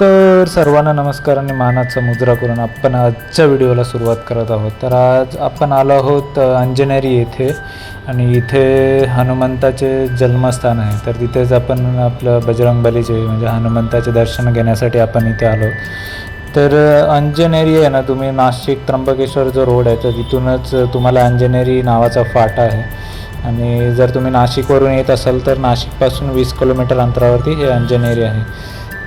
तर सर्वांना नमस्कार आणि मानाचा मुद्रा करून आपण आजच्या व्हिडिओला सुरुवात करत आहोत. तर आज आपण आलो आहोत अंजनेरी येथे आणि इथे हनुमंताचे जन्मस्थान आहे. तर तिथेच आपण आपलं बजरंगबलीचे म्हणजे हनुमंताचे दर्शन घेण्यासाठी आपण इथे आलो. तर अंजनेरी आहे ना तुम्ही नाशिक त्र्यंबकेश्वर जो रोड आहे तर तिथूनच तुम्हाला अंजनेरी नावाचा फाटा आहे. आणि जर तुम्ही नाशिकवरून येत असाल तर नाशिकपासून वीस किलोमीटर अंतरावरती हे अंजनेरी आहे.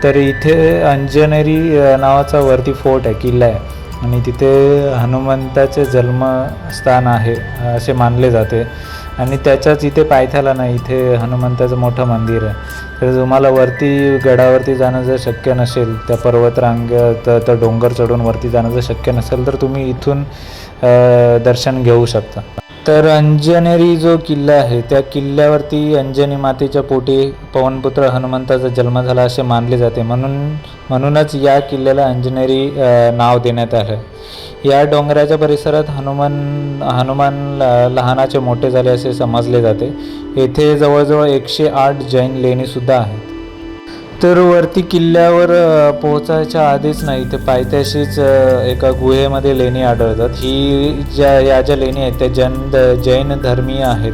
तर इथे अंजनेरी नावाचा वरती फोर्ट आहे किल्ला आहे. आणि तिथे हनुमंताचे जन्मस्थान आहे असे मानले जाते. आणि त्याच्याच इथे पायथ्याला नाही इथे हनुमंताचं मोठं मंदिर आहे. तर तुम्हाला वरती गडावरती जाणं जर शक्य नसेल त्या पर्वतरांग तर तर डोंगर चढून वरती जाणं जर शक्य नसेल तर तुम्ही इथून दर्शन घेऊ शकता. तर अंजनेरी जो किल्ला आहे त्या किल्ल्यावरती अंजनी मातेच्या पोटी पवनपुत्र हनुमंताचा जन्म झाला असे मानले जाते. म्हणून म्हणूनच या किल्ल्याला अंजनेरी नाव देण्यात आलं. या डोंगराच्या परिसरात हनुमान हनुमान लहानाचे मोठे झाले असे समजले जाते. येथे जवळजवळ एकशे आठ जैन लेणीसुद्धा आहेत. तर वरती किल्ल्यावर पोहोचायच्या आधीच नाही ते पायथ्याशीच एका गुहेमध्ये लेणी आढळतात. ही ज्या या ज्या लेणी आहेत त्या जैन जैन धर्मीय आहेत.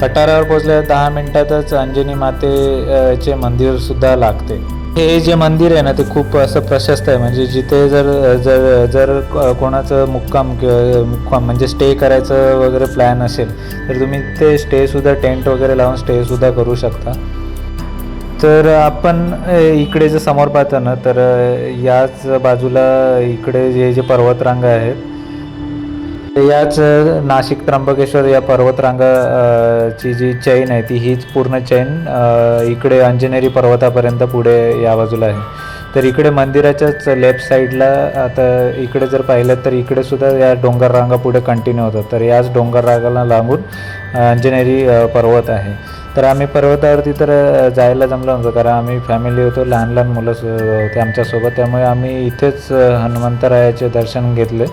पठारावर पोहोचल्या दहा मिनिटातच अंजनी मातेचे मंदिरसुद्धा लागते. हे जे मंदिर आहे ना ते खूप असं प्रशस्त आहे. म्हणजे जिथे जर जर जर कोणाचं मुक्काम किंवा मुक्काम म्हणजे स्टे करायचं वगैरे प्लॅन असेल तर तुम्ही ते स्टेसुद्धा टेंट वगैरे लावून स्टेसुद्धा करू शकता. तर आपण इकडे जे समोर पाहतो ना तर याच बाजूला इकडे जे जे पर्वतरांगा आहेत याच नाशिक त्र्यंबकेश्वर या पर्वतरांगा ची जी चैन आहे ती हीच पूर्ण चैन इकडे अंजनेरी पर्वतापर्यंत पुढे या बाजूला आहे. तर इकडे मंदिराच्याच लेफ्ट साईडला आता इकडे जर पाहिलं तर इकडे सुद्धा या डोंगर रांगा पुढे कंटिन्यू होतात. तर याच डोंगर रांगाला लागून अंजनेरी पर्वत आहे. तर आम्ही पर्वतावरती तर जायला जमलो नव्हतं. कारण आम्ही फॅमिली होतो लहान लहान मुलं होते आमच्यासोबत. त्यामुळे आम्ही इथेच हनुमंतरायाचे दर्शन घेतले.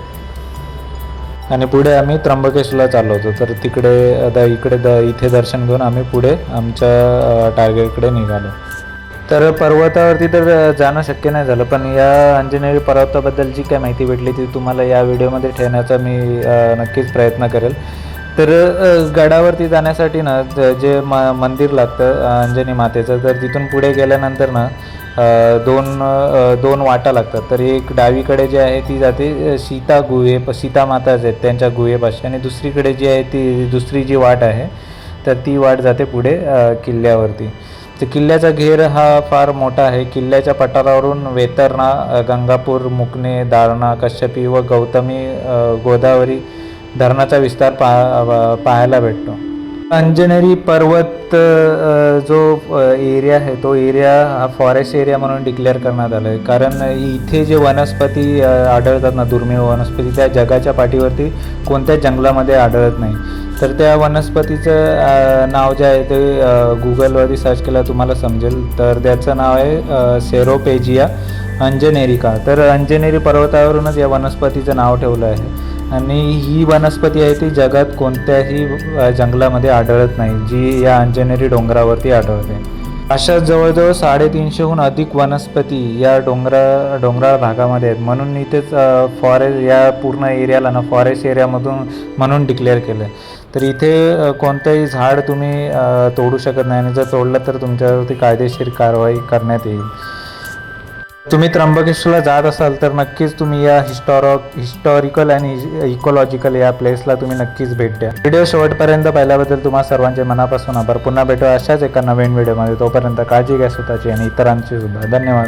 आणि पुढे आम्ही त्र्यंबकेशला चाललो होतो. तर तिकडे द इकडे द इथे दर्शन घेऊन आम्ही पुढे आमच्या टार्गेटकडे निघालो. तर पर्वतावरती तर जाणं शक्य नाही झालं. पण या अंजनेरी पर्वताबद्दल जी काय माहिती भेटली ती तुम्हाला या व्हिडिओमध्ये ठेवण्याचा मी नक्कीच प्रयत्न करेल. तर गडावरती जाण्यासाठी ना ज- जे म मंदिर लागतं अंजनी मातेचं तर तिथून पुढे गेल्यानंतर ना दोन दोन वाटा लागतात. तर एक डावीकडे जी आहे ती जाते सीता गुहे सीता माताच आहेत त्यांच्या गुहेपाशी आणि दुसरीकडे जी आहे ती दुसरी जी वाट आहे तर ती वाट जाते पुढे किल्ल्यावरती. तर किल्ल्याचा घेर हा फार मोठा आहे. किल्ल्याच्या पठारावरून वेतरणा गंगापूर मुकणे दारणा कश्यपी व गौतमी गोदावरी धरणाचा विस्तार पा पाहायला भेटतो. अंजनेरी पर्वत जो एरिया आहे तो एरिया हा फॉरेस्ट एरिया म्हणून डिक्लेअर करण्यात आला आहे कारण इथे जे वनस्पती आढळतात ना दुर्मिळ वनस्पती त्या जगाच्या पाठीवरती कोणत्याच जंगलामध्ये आढळत नाही. तर त्या वनस्पतीचं नाव जे आहे ते गुगलवरती सर्च केलं तुम्हाला समजेल. तर त्याचं नाव आहे सेरोपेजिया अंजनेरिका. तर अंजनेरी पर्वतावरूनच या वनस्पतीचं नाव ठेवलं आहे. आणि ही वनस्पती आहे ती जगात कोणत्याही जंगलामध्ये आढळत नाही जी या अंजनेरी डोंगरावरती आढळते. अशा जवळजवळ साडेतीनशेहून अधिक वनस्पती या डोंगरा डोंगराळ भागामध्ये आहेत. म्हणून इथेच फॉरेस्ट या पूर्ण एरियाला ना फॉरेस्ट एरियामधून म्हणून डिक्लेअर केलं आहे तर इथे कोणतंही झाड तुम्ही तोडू शकत नाही आणि जर तोडलं तर तुमच्यावरती कायदेशीर कारवाई करण्यात येईल. तुम्ही त्र्यंबकेश्वरला जात असाल तर नक्कीच तुम्ही या हिस्टॉरॉ हिस्टॉरिकल आणि इकोलॉजिकल या प्लेसला तुम्ही नक्कीच भेट द्या. व्हिडिओ शेवटपर्यंत पाहिल्याबद्दल तुम्हा सर्वांचे मनापासून आभार. पुन्हा भेटू अशाच एका नवीन व्हिडिओमध्ये तोपर्यंत काळजी घ्या स्वतःची आणि इतरांची सुद्धा. धन्यवाद.